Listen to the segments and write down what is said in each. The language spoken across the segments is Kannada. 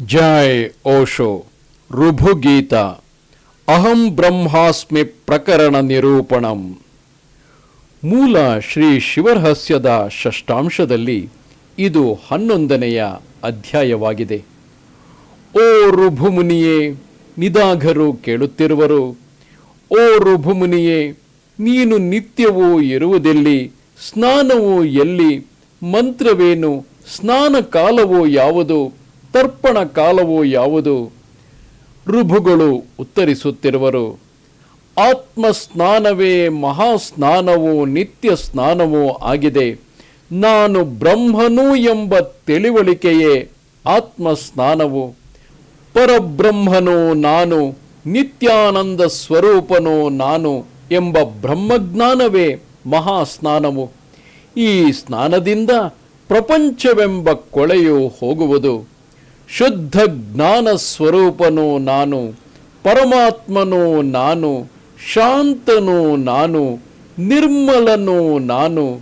ಜೈ ಓಶೋ ಋಭುಗೀತ ಅಹಂ ಬ್ರಹ್ಮಾಸ್ಮಿ ಪ್ರಕರಣ ನಿರೂಪಣಂ. ಮೂಲ ಶ್ರೀ ಶಿವರಹಸ್ಯದ ಷಷ್ಟಾಂಶದಲ್ಲಿ ಇದು ಹನ್ನೊಂದನೆಯ ಅಧ್ಯಾಯವಾಗಿದೆ. ಓ ಋಭುಮುನಿಯೇ ನಿದಾಘರು ಕೇಳುತ್ತಿರುವರು. ಓ ಋಭುಮುನಿಯೇ ನೀನು ನಿತ್ಯವೂ ಇರುವುದೆಲ್ಲಿ, ಸ್ನಾನವೂ ಎಲ್ಲಿ, ಮಂತ್ರವೇನು ಸ್ನಾನ ಕಾಲವೋ ಯಾವುದು ತರ್ಪಣ ಕಾಲವು ಯಾವುದು? ಋಭುಗಳು ಉತ್ತರಿಸುತ್ತಿರುವರು. ಆತ್ಮ ಸ್ನಾನವೇ ಮಹಾಸ್ನಾನವೂ ನಿತ್ಯ ಸ್ನಾನವೂ ಆಗಿದೆ. ನಾನು ಬ್ರಹ್ಮನು ಎಂಬ ತಿಳಿವಳಿಕೆಯೇ ಆತ್ಮ ಸ್ನಾನವು ಪರಬ್ರಹ್ಮನು ನಾನು, ನಿತ್ಯಾನಂದ ಸ್ವರೂಪನು ನಾನು ಎಂಬ ಬ್ರಹ್ಮಜ್ಞಾನವೇ ಮಹಾಸ್ನಾನವು. ಈ ಸ್ನಾನದಿಂದ ಪ್ರಪಂಚವೆಂಬ ಕೊಳೆಯು ಹೋಗುವುದು. ಶುದ್ಧ ಜ್ಞಾನ ಸ್ವರೂಪನೋ ನಾನು, ಪರಮಾತ್ಮನೋ ನಾನು, ಶಾಂತನೋ ನಾನು, ನಿರ್ಮಲನೋ ನಾನು,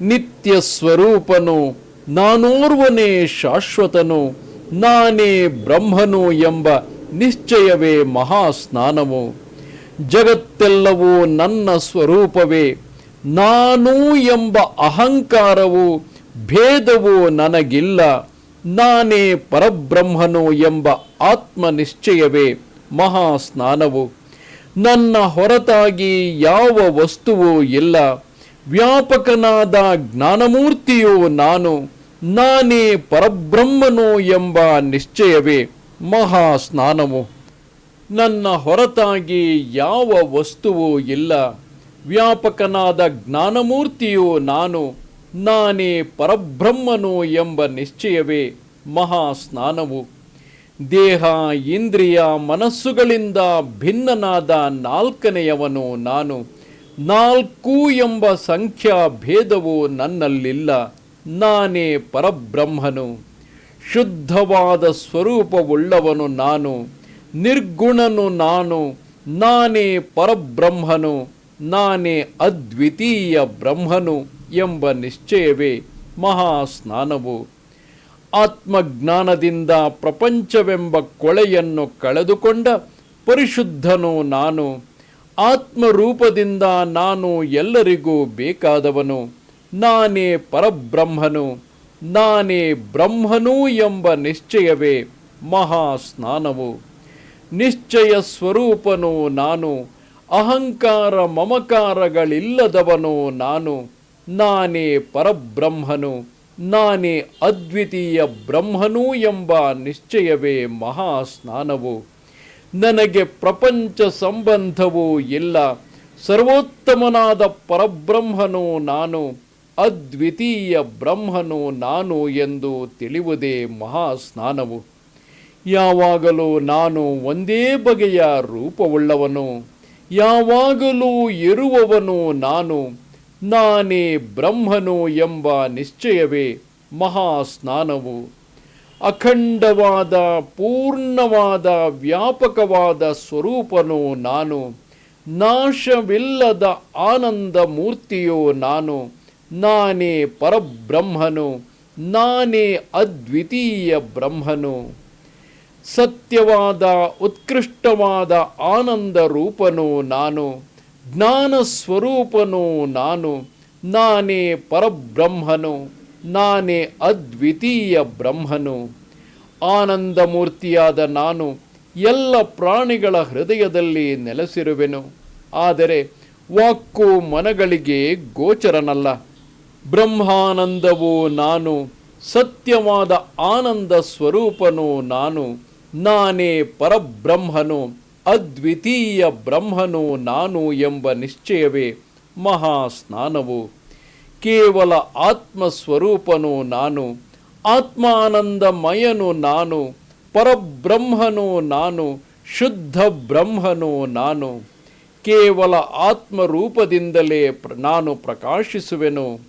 ನಿತ್ಯ ಸ್ವರೂಪನು, ನಾನೋರ್ವನೇ ಶಾಶ್ವತನು, ನಾನೇ ಬ್ರಹ್ಮನು ಎಂಬ ನಿಶ್ಚಯವೇ ಮಹಾಸ್ನಾನವು. ಜಗತ್ತೆಲ್ಲವೂ ನನ್ನ ಸ್ವರೂಪವೇ, ನಾನು ಎಂಬ ಅಹಂಕಾರವು, ಭೇದವು ನನಗಿಲ್ಲ. ನಾನೇ ಪರಬ್ರಹ್ಮನು ಎಂಬ ಆತ್ಮನಿಶ್ಚಯವೇ ಮಹಾ ಮಹಾಸ್ನಾನವು. ನನ್ನ ಹೊರತಾಗಿ ಯಾವ ವಸ್ತುವೂ ಇಲ್ಲ. ವ್ಯಾಪಕನಾದ ಜ್ಞಾನಮೂರ್ತಿಯು ನಾನು. ನಾನೇ ಪರಬ್ರಹ್ಮನು ಎಂಬ ನಿಶ್ಚಯವೇ ಮಹಾಸ್ನಾನವು. ನನ್ನ ಹೊರತಾಗಿ ಯಾವ ವಸ್ತುವೂ ಇಲ್ಲ. ವ್ಯಾಪಕನಾದ ಜ್ಞಾನಮೂರ್ತಿಯು ನಾನು. ನಾನೇ ಪರಬ್ರಹ್ಮನು ಎಂಬ ನಿಶ್ಚಯವೇ ಮಹಾಸ್ನಾನವು. ದೇಹ, ಇಂದ್ರಿಯ ಮನಸ್ಸುಗಳಿಂದ ಭಿನ್ನನಾದ ನಾಲ್ಕನೆಯವನು ನಾನು. ನಾಲ್ಕು ಎಂಬ ಸಂಖ್ಯಾ ಭೇದವು ನನ್ನಲ್ಲಿಲ್ಲ. ನಾನೇ ಪರಬ್ರಹ್ಮನು. ಶುದ್ಧವಾದ ಸ್ವರೂಪವುಳ್ಳವನು ನಾನು. ನಿರ್ಗುಣನು ನಾನು. ನಾನೇ ಪರಬ್ರಹ್ಮನು. ನಾನೇ ಅದ್ವಿತೀಯ ಬ್ರಹ್ಮನು. ಎಂಬ ನಿಶ್ಚಯವೇ ಮಹಾಸ್ನಾನವು. ಆತ್ಮಜ್ಞಾನದಿಂದ ಪ್ರಪಂಚವೆಂಬ ಕೊಳೆಯನ್ನು ಕಳೆದುಕೊಂಡ ಪರಿಶುದ್ಧನು ನಾನು. ಆತ್ಮರೂಪದಿಂದ ನಾನು ಎಲ್ಲರಿಗೂ ಬೇಕಾದವನು. ನಾನೇ ಪರಬ್ರಹ್ಮನು. ನಾನೇ ಬ್ರಹ್ಮನು ಎಂಬ ನಿಶ್ಚಯವೇ ಮಹಾಸ್ನಾನವು. ನಿಶ್ಚಯ ಸ್ವರೂಪನು ನಾನು. ಅಹಂಕಾರ ಮಮಕಾರಗಳಿಲ್ಲದವನು ನಾನು. ನಾನೇ ಪರಬ್ರಹ್ಮನು, ನಾನೇ ಅದ್ವಿತೀಯ ಬ್ರಹ್ಮನು ಎಂಬ ನಿಶ್ಚಯವೇ ಮಹಾಸ್ನಾನವು. ನನಗೆ ಪ್ರಪಂಚ ಸಂಬಂಧವೂ ಇಲ್ಲ, ಸರ್ವೋತ್ತಮನಾದ ಪರಬ್ರಹ್ಮನು ನಾನು, ಅದ್ವಿತೀಯ ಬ್ರಹ್ಮನು ನಾನು ಎಂದು ತಿಳಿಯುವುದೇ ಮಹಾಸ್ನಾನವು. ಯಾವಾಗಲೂ ನಾನು ಒಂದೇ ಬಗೆಯ ರೂಪವುಳ್ಳವನು, ಯಾವಾಗಲೂ ಇರುವವನು ನಾನು ನಾನೇ ಬ್ರಹ್ಮನು ಎಂಬ ನಿಶ್ಚಯವೇ ಮಹಾಸ್ನಾನವು. ಅಖಂಡವಾದ, ಪೂರ್ಣವಾದ, ವ್ಯಾಪಕವಾದ ಸ್ವರೂಪನು ನಾನು. ನಾಶವಿಲ್ಲದ ಆನಂದ ಮೂರ್ತಿಯೋ ನಾನು. ನಾನೇ ಪರಬ್ರಹ್ಮನು. ನಾನೇ ಅದ್ವಿತೀಯ ಬ್ರಹ್ಮನು. ಸತ್ಯವಾದ, ಉತ್ಕೃಷ್ಟವಾದ ಆನಂದ ರೂಪನು ನಾನು. ಜ್ಞಾನ ಸ್ವರೂಪನು ನಾನು, ನಾನೇ ಪರಬ್ರಹ್ಮನು, ನಾನೇ ಅದ್ವಿತೀಯ ಬ್ರಹ್ಮನು. ಆನಂದ ಮೂರ್ತಿಯಾದ ನಾನು ಎಲ್ಲ ಪ್ರಾಣಿಗಳ ಹೃದಯದಲ್ಲಿ ನೆಲೆಸಿರುವೆನು. ಆದರೆ ವಾಕ್ಕು ಮನಗಳಿಗೆ ಗೋಚರನಲ್ಲ. ಬ್ರಹ್ಮಾನಂದವು ನಾನು, ಸತ್ಯವಾದ ಆನಂದ ಸ್ವರೂಪನು ನಾನು, ನಾನೇ ಪರಬ್ರಹ್ಮನು. ಅದ್ವಿತೀಯ ಬ್ರಹ್ಮನು ನಾನು ಎಂಬ ನಿಶ್ಚಯವೇ ಮಹಾಸ್ನಾನವು. ಕೇವಲ ಆತ್ಮ ಸ್ವರೂಪನು ನಾನು, ಆತ್ಮಾನಂದಮಯನು ನಾನು, ಪರಬ್ರಹ್ಮನು ನಾನು ಶುದ್ಧ ಬ್ರಹ್ಮನು ನಾನು. ಕೇವಲ ಆತ್ಮರೂಪದಿಂದಲೇ ನಾನು ಪ್ರಕಾಶಿಸುವೆನು.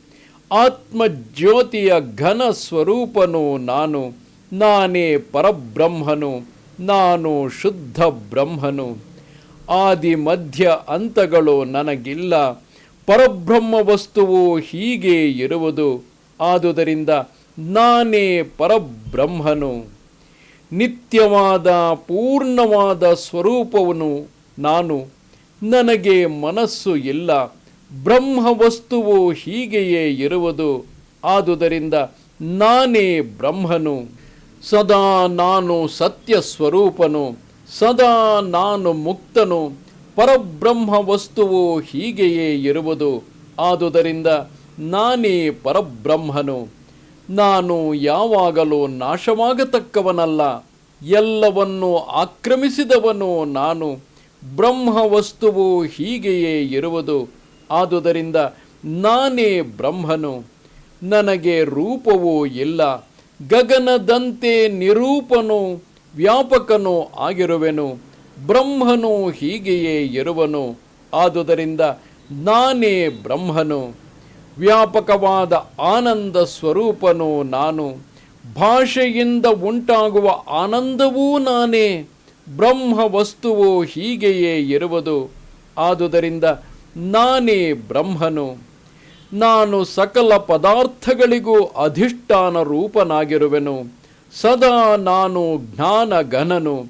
ಆತ್ಮಜ್ಯೋತಿಯ ಘನ ಸ್ವರೂಪನು ನಾನು, ನಾನೇ ಪರಬ್ರಹ್ಮನು. ನಾನು ಶುದ್ಧ ಬ್ರಹ್ಮನು. ಆದಿ ಮಧ್ಯ ಅಂತಗಳು ನನಗಿಲ್ಲ. ಪರಬ್ರಹ್ಮ ವಸ್ತುವು ಹೀಗೆ ಇರುವುದು. ಆದುದರಿಂದ ನಾನೇ ಪರಬ್ರಹ್ಮನು. ನಿತ್ಯವಾದ ಪೂರ್ಣವಾದ ಸ್ವರೂಪವನು ನಾನು. ನನಗೆ ಮನಸ್ಸು ಇಲ್ಲ. ಬ್ರಹ್ಮ ವಸ್ತುವು ಹೀಗೆಯೇ ಇರುವುದು. ಆದುದರಿಂದ ನಾನೇ ಬ್ರಹ್ಮನು. ಸದಾ ನಾನು ಸತ್ಯ ಸ್ವರೂಪನು ಸದಾ ನಾನು ಮುಕ್ತನು, ಪರಬ್ರಹ್ಮ ವಸ್ತುವು ಹೀಗೆಯೇ ಇರುವುದು. ಆದುದರಿಂದ ನಾನೇ ಪರಬ್ರಹ್ಮನು. ನಾನು ಯಾವಾಗಲೂ ನಾಶವಾಗತಕ್ಕವನಲ್ಲ, ಎಲ್ಲವನ್ನು ಆಕ್ರಮಿಸಿದವನು ನಾನು. ಬ್ರಹ್ಮ ವಸ್ತುವು ಹೀಗೆಯೇ ಇರುವುದು. ಆದುದರಿಂದ ನಾನೇ ಬ್ರಹ್ಮನು. ನನಗೆ ರೂಪವೂ ಇಲ್ಲ. ಗಗನದಂತೆ ನಿರೂಪನು, ವ್ಯಾಪಕನು ಆಗಿರುವೆನು, ಬ್ರಹ್ಮನು ಹೀಗೆಯೇ ಇರುವನು. ಆದುದರಿಂದ ನಾನೇ ಬ್ರಹ್ಮನು, ವ್ಯಾಪಕವಾದ ಆನಂದ ಸ್ವರೂಪನು ನಾನು. ಭಾಷೆಯಿಂದ ಉಂಟಾಗುವ ಆನಂದವೂ ನಾನೇ ಬ್ರಹ್ಮ ವಸ್ತುವು ಹೀಗೆಯೇ ಇರುವುದು. ಆದುದರಿಂದ ನಾನೇ ಬ್ರಹ್ಮನು. ನಾನು ಸಕಲ ಪದಾರ್ಥಗಳಿಗೂ ಅಧಿಷ್ಠಾನ ರೂಪನಾಗಿರುವೆನು. ಸದಾ ನಾನು ಜ್ಞಾನ ಘನನು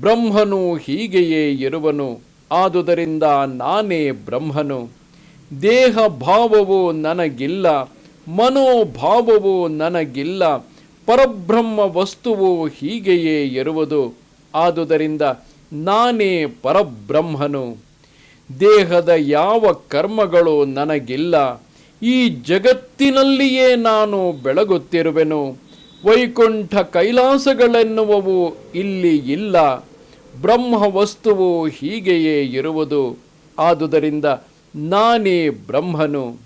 ಬ್ರಹ್ಮನು ಹೀಗೆಯೇ ಇರುವನು. ಆದುದರಿಂದ ನಾನೇ ಬ್ರಹ್ಮನು. ದೇಹ ಭಾವವು ನನಗಿಲ್ಲ. ಮನೋಭಾವವು ನನಗಿಲ್ಲ. ಪರಬ್ರಹ್ಮ ವಸ್ತುವು ಹೀಗೆಯೇ ಇರುವುದು. ಆದುದರಿಂದ ನಾನೇ ಪರಬ್ರಹ್ಮನು. ದೇಹದ ಯಾವ ಕರ್ಮಗಳು ನನಗಿಲ್ಲ. ಈ ಜಗತ್ತಿನಲ್ಲಿಯೇ ನಾನು ಬೆಳಗುತ್ತಿರುವೆನು. ವೈಕುಂಠ ಕೈಲಾಸಗಳೆನ್ನುವವು ಇಲ್ಲಿ ಇಲ್ಲ. ಬ್ರಹ್ಮ ವಸ್ತುವು ಹೀಗೆಯೇ ಇರುವುದು. ಆದುದರಿಂದ ನಾನೇ ಬ್ರಹ್ಮನು.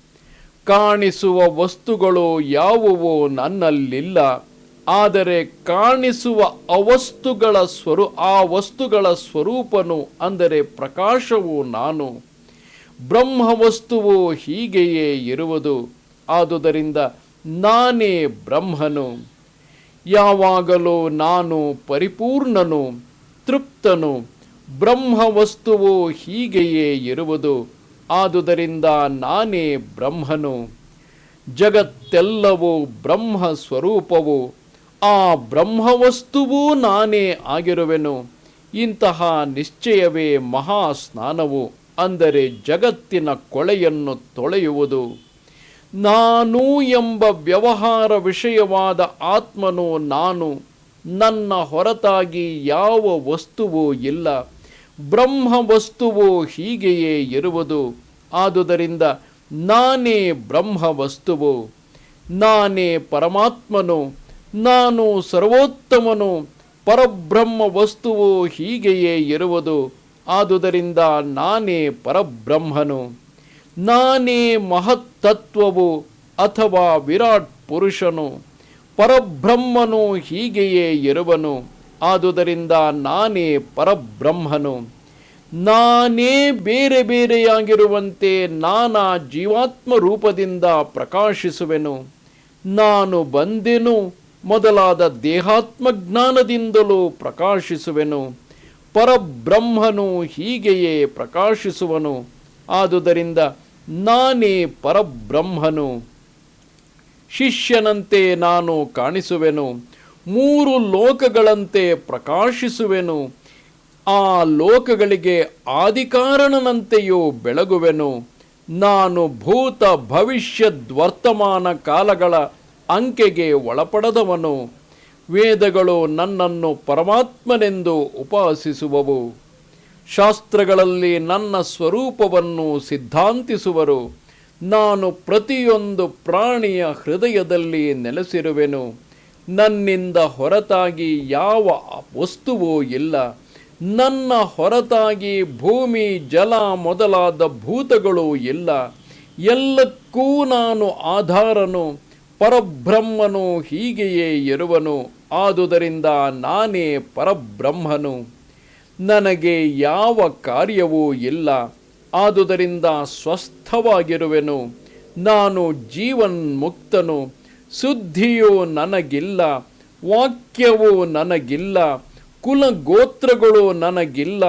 ಕಾಣಿಸುವ ವಸ್ತುಗಳು ಯಾವುವು ನನ್ನಲ್ಲಿಲ್ಲ. ಆದರೆ ಕಾಣಿಸುವ ಅವಸ್ತುಗಳ ಸ್ವರೂ, ಆ ವಸ್ತುಗಳ ಸ್ವರೂಪನು ಅಂದರೆ ಪ್ರಕಾಶವು ನಾನು. ಬ್ರಹ್ಮ ವಸ್ತುವು ಹೀಗೆಯೇ ಇರುವುದು. ಆದುದರಿಂದ ನಾನೇ ಬ್ರಹ್ಮನು. ಯಾವಾಗಲೂ ನಾನು ಪರಿಪೂರ್ಣನು, ತೃಪ್ತನು. ಬ್ರಹ್ಮ ವಸ್ತುವು ಹೀಗೆಯೇ ಇರುವುದು. ಆದುದರಿಂದ ನಾನೇ ಬ್ರಹ್ಮನು. ಜಗತ್ತೆಲ್ಲವೂ ಬ್ರಹ್ಮ ಸ್ವರೂಪವು ಆ ಬ್ರಹ್ಮವಸ್ತುವೂ ನಾನೇ ಆಗಿರುವೆನು. ಇಂತಹ ನಿಶ್ಚಯವೇ ಮಹಾ ಸ್ನಾನವು ಅಂದರೆ ಜಗತ್ತಿನ ಕೊಳೆಯನ್ನು ತೊಳೆಯುವುದು. ನಾನು ಎಂಬ ವ್ಯವಹಾರ ವಿಷಯವಾದ ಆತ್ಮನು ನಾನು, ನನ್ನ ಹೊರತಾಗಿ ಯಾವ ವಸ್ತುವೂ ಇಲ್ಲ. ಬ್ರಹ್ಮ ವಸ್ತುವು ಹೀಗೆಯೇ ಇರುವುದು. ಆದುದರಿಂದ ನಾನೇ ಬ್ರಹ್ಮ ವಸ್ತುವು. ನಾನೇ ಪರಮಾತ್ಮನು, ನಾನು ಸರ್ವೋತ್ತಮನು, ಪರಬ್ರಹ್ಮ ವಸ್ತುವು ಹೀಗೆಯೇ ಇರುವುದು. ಆದುದರಿಂದ ನಾನೇ ಪರಬ್ರಹ್ಮನು. ನಾನೇ ಮಹತ್ತತ್ವವು ಅಥವಾ ವಿರಾಟ್ ಪುರುಷನು. ಪರಬ್ರಹ್ಮನು ಹೀಗೆಯೇ ಇರುವನು. ಆದುದರಿಂದ ನಾನೇ ಪರಬ್ರಹ್ಮನು. ನಾನೇ ಬೇರೆ ಬೇರೆಯಾಗಿರುವಂತೆ ನಾನಾ ಜೀವಾತ್ಮ ರೂಪದಿಂದ ಪ್ರಕಾಶಿಸುವೆನು. ನಾನು ಬಂದೆನು, ಮೊದಲಾದ ದೇಹಾತ್ಮ ಜ್ಞಾನದಿಂದಲೂ ಪ್ರಕಾಶಿಸುವೆನು. ಪರಬ್ರಹ್ಮನು ಹೀಗೆಯೇ ಪ್ರಕಾಶಿಸುವನು. ಆದುದರಿಂದ ನಾನೇ ಪರಬ್ರಹ್ಮನು. ಶಿಷ್ಯನಂತೆ ನಾನು ಕಾಣಿಸುವೆನು. ಮೂರು ಲೋಕಗಳಂತೆ ಪ್ರಕಾಶಿಸುವೆನು. ಆ ಲೋಕಗಳಿಗೆ ಆದಿಕಾರಣನಂತೆಯೂ ಬೆಳಗುವೆನು. ನಾನು ಭೂತ ಭವಿಷ್ಯದ್ವರ್ತಮಾನ ಕಾಲಗಳ ಅಂಕೆಗೆ ಒಳಪಡದವನು. ವೇದಗಳು ನನ್ನನ್ನು ಪರಮಾತ್ಮನೆಂದು ಉಪಾಸಿಸುವವು. ಶಾಸ್ತ್ರಗಳಲ್ಲಿ ನನ್ನ ಸ್ವರೂಪವನ್ನು ಸಿದ್ಧಾಂತಿಸುವರು. ನಾನು ಪ್ರತಿಯೊಂದು ಪ್ರಾಣಿಯ ಹೃದಯದಲ್ಲಿ ನೆಲೆಸಿರುವೆನು. ನನ್ನಿಂದ ಹೊರತಾಗಿ ಯಾವ ವಸ್ತುವೂ ಇಲ್ಲ. ನನ್ನ ಹೊರತಾಗಿ ಭೂಮಿ, ಜಲ ಮೊದಲಾದ ಭೂತಗಳು ಇಲ್ಲ. ಎಲ್ಲಕ್ಕೂ ನಾನು ಆಧಾರನು, ಪರಬ್ರಹ್ಮನು ಹೀಗೆಯೇ ಇರುವನು. ಆದುದರಿಂದ ನಾನೇ ಪರಬ್ರಹ್ಮನು. ನನಗೆ ಯಾವ ಕಾರ್ಯವೂ ಇಲ್ಲ. ಆದುದರಿಂದ ಸ್ವಸ್ಥವಾಗಿರುವೆನು. ನಾನು ಜೀವನ್ ಮುಕ್ತನು ಸುದ್ದಿಯು ನನಗಿಲ್ಲ. ವಾಕ್ಯವು ನನಗಿಲ್ಲ. ಕುಲಗೋತ್ರಗಳು ನನಗಿಲ್ಲ.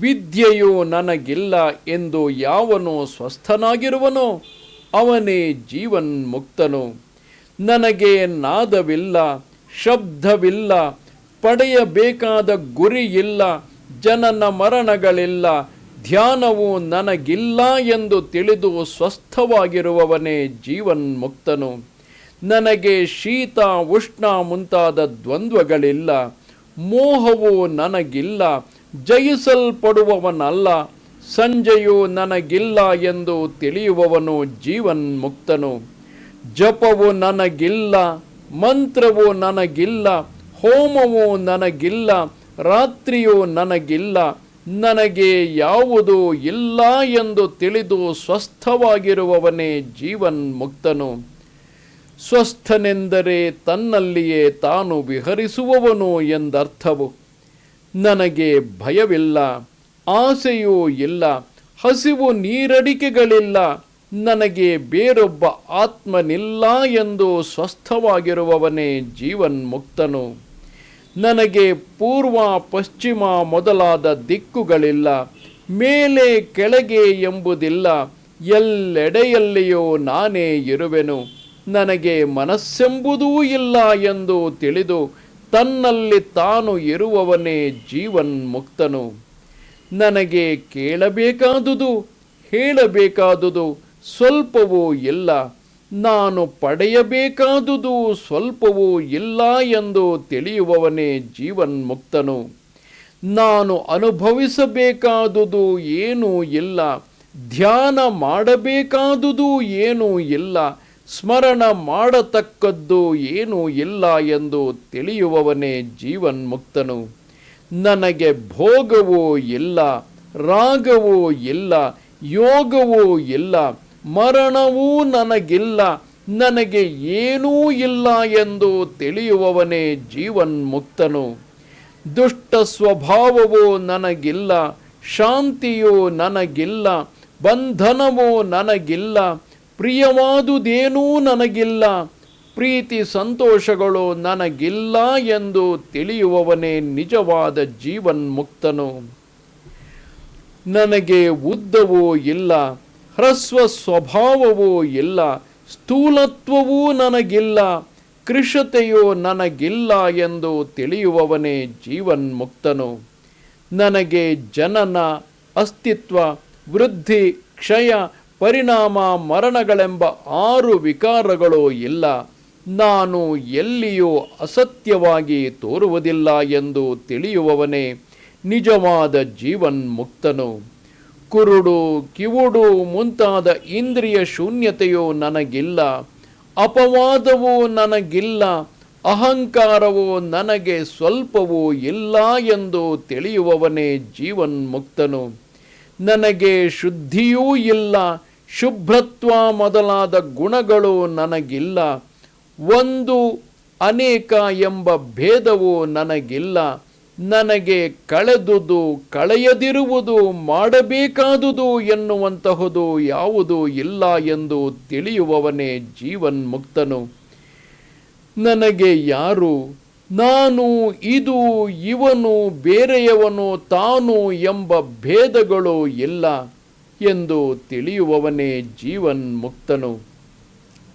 ವಿದ್ಯೆಯು ನನಗಿಲ್ಲ ಎಂದು ಯಾವನು ಸ್ವಸ್ಥನಾಗಿರುವನೋ? ಅವನೇ ಜೀವನ್ ಮುಕ್ತನು ನನಗೆ ನಾದವಿಲ್ಲ. ಶಬ್ದವಿಲ್ಲ, ಪಡೆಯಬೇಕಾದ ಗುರಿ ಇಲ್ಲ ಜನನ ಮರಣಗಳಿಲ್ಲ, ಧ್ಯಾನವು ನನಗಿಲ್ಲ ಎಂದು ತಿಳಿದು ಸ್ವಸ್ಥವಾಗಿರುವವನೇ ಜೀವನ್ಮುಕ್ತನು. ನನಗೆ ಶೀತ, ಉಷ್ಣ ಮುಂತಾದ ದ್ವಂದ್ವಗಳಿಲ್ಲ, ಮೋಹವು ನನಗಿಲ್ಲ, ಜಯಿಸಲ್ಪಡುವವನಲ್ಲ, ಸಂಜೆಯು ನನಗಿಲ್ಲ ಎಂದು ತಿಳಿಯುವವನು ಜೀವನ್ಮುಕ್ತನು. ಜಪವು ನನಗಿಲ್ಲ ಮಂತ್ರವು ನನಗಿಲ್ಲ, ಹೋಮವೋ ನನಗಿಲ್ಲ, ರಾತ್ರಿಯೋ ನನಗಿಲ್ಲ, ನನಗೆ ಯಾವುದು ಇಲ್ಲ ಎಂದು ತಿಳಿದು ಸ್ವಸ್ಥವಾಗಿರುವವನೇ ಜೀವನ್ ಮುಕ್ತನು. ಸ್ವಸ್ಥನೆಂದರೆ ತನ್ನಲ್ಲಿಯೇ ತಾನು ವಿಹರಿಸುವವನು ಎಂದರ್ಥವು. ನನಗೆ ಭಯವಿಲ್ಲ, ಆಸೆಯೂ ಇಲ್ಲ, ಹಸಿವು ನೀರಡಿಕೆಗಳಿಲ್ಲ ನನಗೆ ಬೇರೊಬ್ಬ ಆತ್ಮನಿಲ್ಲ ಎಂದು ಸ್ವಸ್ಥವಾಗಿರುವವನೇ ಜೀವನ್ಮುಕ್ತನು. ನನಗೆ ಪೂರ್ವ, ಪಶ್ಚಿಮ ಮೊದಲಾದ ದಿಕ್ಕುಗಳಿಲ್ಲ, ಮೇಲೆ ಕೆಳಗೆ ಎಂಬುದಿಲ್ಲ, ಎಲ್ಲೆಡೆಯಲ್ಲಿಯೂ ನಾನೇ ಇರುವೆನು. ನನಗೆ ಮನಸ್ಸೆಂಬುದೂ ಇಲ್ಲ ಎಂದು ತಿಳಿದು ತನ್ನಲ್ಲಿ ತಾನು ಇರುವವನೇ ಜೀವನ್ಮುಕ್ತನು. ನನಗೆ ಕೇಳಬೇಕಾದುದು, ಹೇಳಬೇಕಾದುದು ಸ್ವಲ್ಪವೂ ಇಲ್ಲ, ನಾನು ಪಡೆಯಬೇಕಾದುದು ಸ್ವಲ್ಪವೂ ಇಲ್ಲ ಎಂದು ತಿಳಿಯುವವನೇ ಜೀವನ್ಮುಕ್ತನು. ನಾನು ಅನುಭವಿಸಬೇಕಾದುದು ಏನೂ ಇಲ್ಲ, ಧ್ಯಾನ ಮಾಡಬೇಕಾದುದು ಏನೂ ಇಲ್ಲ, ಸ್ಮರಣ ಮಾಡತಕ್ಕದ್ದು ಏನೂ ಇಲ್ಲ ಎಂದು ತಿಳಿಯುವವನೇ ಜೀವನ್ಮುಕ್ತನು. ನನಗೆ ಭೋಗವೂ ಇಲ್ಲ, ರಾಗವೂ ಇಲ್ಲ, ಯೋಗವೂ ಇಲ್ಲ ಮರಣವೂ ನನಗಿಲ್ಲ, ನನಗೆ ಏನೂ ಇಲ್ಲ ಎಂದು ತಿಳಿಯುವವನೇ ಜೀವನ್ಮುಕ್ತನು. ದುಷ್ಟ ಸ್ವಭಾವವು ನನಗಿಲ್ಲ, ಶಾಂತಿಯು ನನಗಿಲ್ಲ, ಬಂಧನವು ನನಗಿಲ್ಲ, ಪ್ರಿಯವಾದುದೇನೂ ನನಗಿಲ್ಲ, ಪ್ರೀತಿ ಸಂತೋಷಗಳು ನನಗಿಲ್ಲ ಎಂದು ತಿಳಿಯುವವನೇ ನಿಜವಾದ ಜೀವನ್ಮುಕ್ತನು. ನನಗೆ ಉದ್ದವೂ ಇಲ್ಲ ಹ್ರಸ್ವ ಸ್ವಭಾವವೂ ಇಲ್ಲ, ಸ್ಥೂಲತ್ವವೂ ನನಗಿಲ್ಲ ಕೃಷತೆಯು ನನಗಿಲ್ಲ ಎಂದು ತಿಳಿಯುವವನೇ ಜೀವನ್ಮುಕ್ತನು. ನನಗೆ ಜನನ, ಅಸ್ತಿತ್ವ, ವೃದ್ಧಿ, ಕ್ಷಯ, ಪರಿಣಾಮ, ಮರಣಗಳೆಂಬ ಆರು ವಿಕಾರಗಳು ಇಲ್ಲ, ನಾನು ಎಲ್ಲಿಯೂ ಅಸತ್ಯವಾಗಿ ತೋರುವುದಿಲ್ಲ ಎಂದು ತಿಳಿಯುವವನೇ ನಿಜವಾದ ಜೀವನ್ಮುಕ್ತನು. ಕುರುಡು, ಕಿವುಡು ಮುಂತಾದ ಇಂದ್ರಿಯ ಶೂನ್ಯತೆಯು ನನಗಿಲ್ಲ. ಅಪವಾದವು ನನಗಿಲ್ಲ. ಅಹಂಕಾರವು ನನಗೆ ಸ್ವಲ್ಪವೂ ಇಲ್ಲ ಎಂದು ತಿಳಿಯುವವನೇ ಜೀವನ್ಮುಕ್ತನು. ನನಗೆ ಶುದ್ಧಿಯೂ ಇಲ್ಲ. ಶುಭ್ರತ್ವ ಮೊದಲಾದ ಗುಣಗಳು ನನಗಿಲ್ಲ. ಒಂದು ಅನೇಕ ಎಂಬ ಭೇದವು ನನಗಿಲ್ಲ. ನನಗೆ ಕಳೆದುದು, ಕಳೆಯದಿರುವುದು ಮಾಡಬೇಕಾದುದು ಎನ್ನುವಂತಹುದು ಯಾವುದು ಇಲ್ಲ ಎಂದು ತಿಳಿಯುವವನೇ ಜೀವನ್ಮುಕ್ತನು. ನನಗೆ ಯಾರು? ನಾನು, ಇದು, ಇವನು, ಬೇರೆಯವನು, ತಾನು ಎಂಬ ಭೇದಗಳು ಇಲ್ಲ ಎಂದು ತಿಳಿಯುವವನೇ ಜೀವನ್ಮುಕ್ತನು.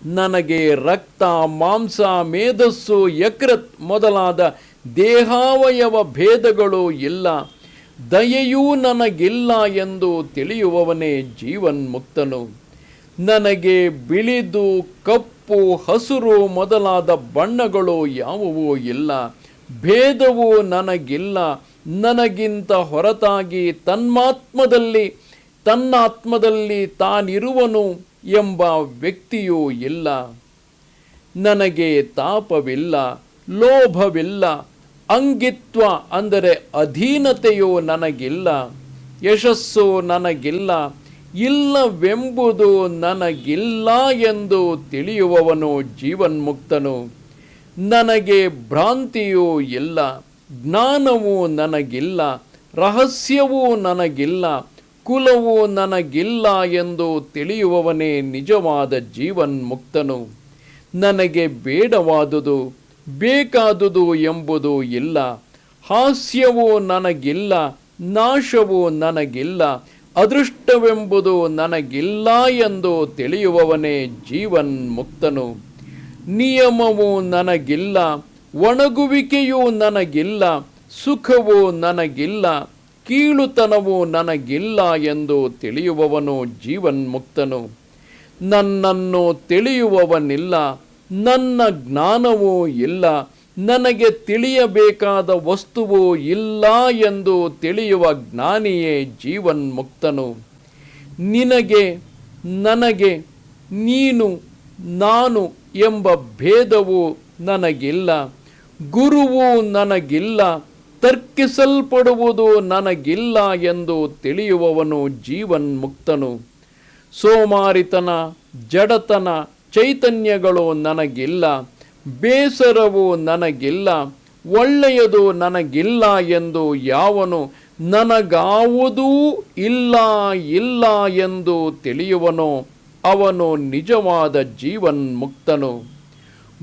ನನಗೆ ರಕ್ತ, ಮಾಂಸ, ಮೇಧಸ್ಸು, ಯಕೃತ್ ಮೊದಲಾದ ದೇಹಾವಯವ ಭೇದಗಳು ಇಲ್ಲ, ದಯೆಯೂ ನನಗಿಲ್ಲ ಎಂದು ತಿಳಿಯುವವನೇ ಜೀವನ್ಮುಕ್ತನು. ನನಗೆ ಬಿಳಿದು, ಕಪ್ಪು, ಹಸುರು ಮೊದಲಾದ ಬಣ್ಣಗಳು ಯಾವುವೂ ಇಲ್ಲ, ಭೇದವೂ ನನಗಿಲ್ಲ. ನನಗಿಂತ ಹೊರತಾಗಿ ತನ್ಮಾತ್ಮದಲ್ಲಿ, ತನ್ನಾತ್ಮದಲ್ಲಿ ತಾನಿರುವನು ಎಂಬ ವ್ಯಕ್ತಿಯೂ ಇಲ್ಲ. ನನಗೆ ತಾಪವಿಲ್ಲ, ಲೋಭವಿಲ್ಲ ಅಂಗಿತ್ವ ಅಂದರೆ ಅಧೀನತೆಯು ನನಗಿಲ್ಲ, ಯಶಸ್ಸು ನನಗಿಲ್ಲ, ಇಲ್ಲವೆಂಬುದು ನನಗಿಲ್ಲ ಎಂದು ತಿಳಿಯುವವನು ಜೀವನ್ಮುಕ್ತನು. ನನಗೆ ಭ್ರಾಂತಿಯೂ ಇಲ್ಲ, ಜ್ಞಾನವೂ ನನಗಿಲ್ಲ, ರಹಸ್ಯವೂ ನನಗಿಲ್ಲ, ಕುಲವು ನನಗಿಲ್ಲ ಎಂದು ತಿಳಿಯುವವನೇ ನಿಜವಾದ ಜೀವನ್ಮುಕ್ತನು. ನನಗೆ ಬೇಡವಾದುದು ಬೇಕಾದುದು ಎಂಬುದು ಇಲ್ಲ, ಹಾಸ್ಯವು ನನಗಿಲ್ಲ, ನಾಶವು ನನಗಿಲ್ಲ, ಅದೃಷ್ಟವೆಂಬುದು ನನಗಿಲ್ಲ ಎಂದು ತಿಳಿಯುವವನೇ ಜೀವನ್ ಮುಕ್ತನು ನಿಯಮವು ನನಗಿಲ್ಲ, ಒಣಗುವಿಕೆಯೂ ನನಗಿಲ್ಲ, ಸುಖವೂ ನನಗಿಲ್ಲ, ಕೀಳುತನವೂ ನನಗಿಲ್ಲ ಎಂದು ತಿಳಿಯುವವನು ಜೀವನ್ಮುಕ್ತನು. ನನ್ನನ್ನು ತಿಳಿಯುವವನಿಲ್ಲ ನನ್ನ ಜ್ಞಾನವೂ ಇಲ್ಲ, ನನಗೆ ತಿಳಿಯಬೇಕಾದ ವಸ್ತುವು ಇಲ್ಲ ಎಂದು ತಿಳಿಯುವ ಜ್ಞಾನಿಯೇ ಜೀವನ್ಮುಕ್ತನು. ನಿನಗೆ, ನನಗೆ, ನೀನು, ನಾನು ಎಂಬ ಭೇದವು ನನಗಿಲ್ಲ. ಗುರುವು ನನಗಿಲ್ಲ, ತರ್ಕಿಸಲ್ಪಡುವುದು ನನಗಿಲ್ಲ ಎಂದು ತಿಳಿಯುವವನು ಜೀವನ್ಮುಕ್ತನು. ಸೋಮಾರಿತನ, ಜಡತನ ಚೈತನ್ಯಗಳು ನನಗಿಲ್ಲ, ಬೇಸರವು ನನಗಿಲ್ಲ, ಒಳ್ಳೆಯದು ನನಗಿಲ್ಲ ಎಂದು ಯಾವನು ನನಗಾವುದೂ ಇಲ್ಲ ಇಲ್ಲ ಎಂದು ತಿಳಿಯುವನೋ. ಅವನು ನಿಜವಾದ ಜೀವನ್ಮುಕ್ತನು.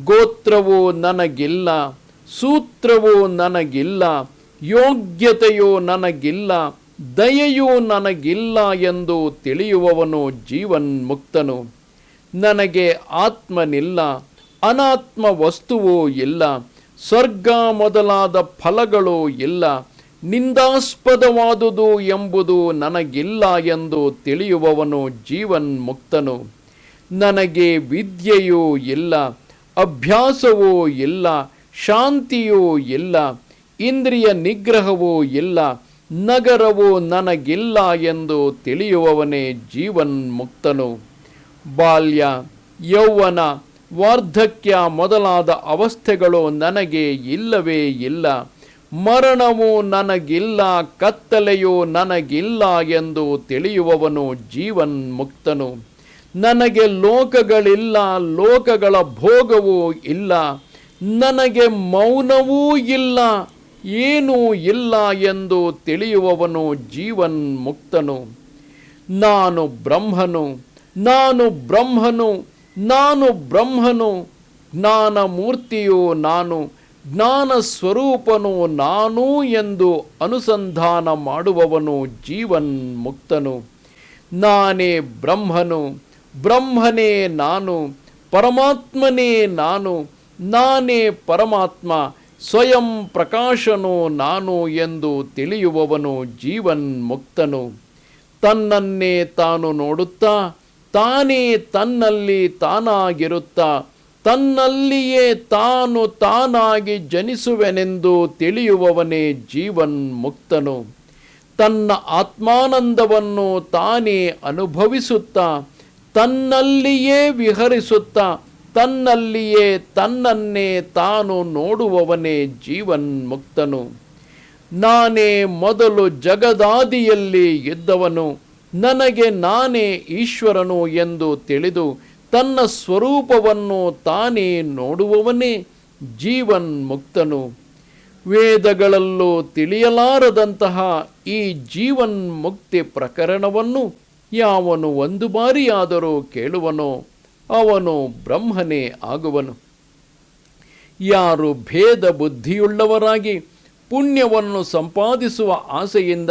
ಗೋತ್ರವು ನನಗಿಲ್ಲ, ಸೂತ್ರವು ನನಗಿಲ್ಲ, ಯೋಗ್ಯತೆಯು ನನಗಿಲ್ಲ, ದಯೆಯೂ ನನಗಿಲ್ಲ ಎಂದು ತಿಳಿಯುವವನು ಜೀವನ್ಮುಕ್ತನು. ನನಗೆ ಆತ್ಮನಿಲ್ಲ, ಅನಾತ್ಮ ವಸ್ತುವೋ ಇಲ್ಲ, ಸ್ವರ್ಗ ಮೊದಲಾದ ಫಲಗಳೋ ಇಲ್ಲ, ನಿಂದಾಸ್ಪದವಾದುದು ಎಂಬುದು ನನಗಿಲ್ಲ ಎಂದು ತಿಳಿಯುವವನು ಜೀವನ್ ಮುಕ್ತನು ನನಗೆ ವಿದ್ಯೆಯೂ ಇಲ್ಲ, ಅಭ್ಯಾಸವೂ ಇಲ್ಲ, ಶಾಂತಿಯೂ ಇಲ್ಲ, ಇಂದ್ರಿಯ ನಿಗ್ರಹವೂ ಇಲ್ಲ, ನಗರವು ನನಗಿಲ್ಲ ಎಂದು ತಿಳಿಯುವವನೇ ಜೀವನ್ಮುಕ್ತನು. ಬಾಲ್ಯ, ಯೌವನ, ವಾರ್ಧಕ್ಯ ಮೊದಲಾದ ಅವಸ್ಥೆಗಳು ನನಗೆ ಇಲ್ಲವೇ ಇಲ್ಲ. ಮರಣವು ನನಗಿಲ್ಲ, ಕತ್ತಲೆಯು ನನಗಿಲ್ಲ ಎಂದು ತಿಳಿಯುವವನು ಜೀವನ್ ಮುಕ್ತನು ನನಗೆ ಲೋಕಗಳಿಲ್ಲ, ಲೋಕಗಳ ಭೋಗವೂ ಇಲ್ಲ. ನನಗೆ ಮೌನವೂ ಇಲ್ಲ, ಏನೂ ಇಲ್ಲ ಎಂದು ತಿಳಿಯುವವನು ಜೀವನ್ ಮುಕ್ತನು ನಾನು ಬ್ರಹ್ಮನು. ನಾನು ಬ್ರಹ್ಮನು ನಾನು ಬ್ರಹ್ಮನು, ಜ್ಞಾನ ಮೂರ್ತಿಯೋ ನಾನು, ಜ್ಞಾನ ಸ್ವರೂಪನು ನಾನು ಎಂದು ಅನುಸಂಧಾನ ಮಾಡುವವನು ಜೀವನ್ ಮುಕ್ತನು. ನಾನೇ ಬ್ರಹ್ಮನು, ಬ್ರಹ್ಮನೇ ನಾನು, ಪರಮಾತ್ಮನೇ ನಾನು, ನಾನೇ ಪರಮಾತ್ಮ, ಸ್ವಯಂ ಪ್ರಕಾಶನು ನಾನು ಎಂದು ತಿಳಿಯುವವನು ಜೀವನ್ ಮುಕ್ತನು. ತನ್ನನ್ನೇ ತಾನು ನೋಡುತ್ತಾ ತಾನೇ ತನ್ನಲ್ಲಿ ತಾನಾಗಿರುತ್ತಾ, ತನ್ನಲ್ಲಿಯೇ ತಾನು ತಾನಾಗಿ ಜನಿಸುವೆನೆಂದು ತಿಳಿಯುವವನೇ ಜೀವನ್ ಮುಕ್ತನು ತನ್ನ ಆತ್ಮಾನಂದವನ್ನು ತಾನೇ ಅನುಭವಿಸುತ್ತಾ, ತನ್ನಲ್ಲಿಯೇ ವಿಹರಿಸುತ್ತಾ, ತನ್ನಲ್ಲಿಯೇ ತನ್ನನ್ನೇ ತಾನು ನೋಡುವವನೇ ಜೀವನ್ ಮುಕ್ತನು ನಾನೇ ಮೊದಲು ಜಗದಾದಿಯಲ್ಲಿ ಇದ್ದವನು. ನನಗೆ ನಾನೇ ಈಶ್ವರನು ಎಂದು ತಿಳಿದು ತನ್ನ ಸ್ವರೂಪವನ್ನು ತಾನೇ ನೋಡುವವನೇ ಜೀವನ್ಮುಕ್ತನು ವೇದಗಳಲ್ಲೂ ತಿಳಿಯಲಾರದಂತಹ ಈ ಜೀವನ್ ಮುಕ್ತಿ ಪ್ರಕರಣವನ್ನು ಯಾವನು ಒಂದು ಬಾರಿಯಾದರೂ ಕೇಳುವನೋ ಅವನು ಬ್ರಹ್ಮನೇ ಆಗುವನು. ಯಾರು ಭೇದ ಬುದ್ಧಿಯುಳ್ಳವರಾಗಿ ಪುಣ್ಯವನ್ನು ಸಂಪಾದಿಸುವ ಆಸೆಯಿಂದ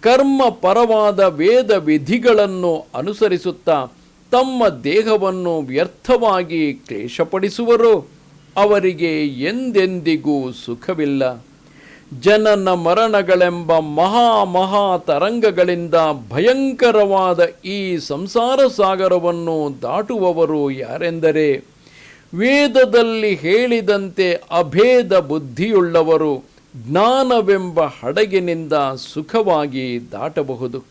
ಕರ್ಮ ಪರವಾದ ವೇದ ವಿಧಿಗಳನ್ನು ಅನುಸರಿಸುತ್ತಾ ತಮ್ಮ ದೇಹವನ್ನು ವ್ಯರ್ಥವಾಗಿ ಕ್ಲೇಶಪಡಿಸುವರು. ಅವರಿಗೆ ಎಂದೆಂದಿಗೂ ಸುಖವಿಲ್ಲ. ಜನನ ಮರಣಗಳೆಂಬ ಮಹಾ ಮಹಾ ತರಂಗಗಳಿಂದ ಭಯಂಕರವಾದ ಈ ಸಂಸಾರ ಸಾಗರವನ್ನು ದಾಟುವವರು ಯಾರೆಂದರೆ ವೇದದಲ್ಲಿ ಹೇಳಿದಂತೆ ಅಭೇದ ಬುದ್ಧಿಯುಳ್ಳವರು. ಜ್ಞಾನವೆಂಬ ಹಡಗಿನಿಂದ ಸುಖವಾಗಿ ದಾಟಬಹುದು.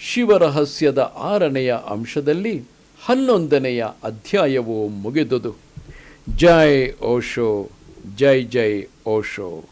ಶಿವರಹಸ್ಯದ ಆರನೆಯ ಅಂಶದಲ್ಲಿ ಹನ್ನೊಂದನೆಯ ಅಧ್ಯಾಯವು ಮುಗಿದುದು. ಜೈ ಓಶೋ, ಜೈ ಜೈ ಓಶೋ.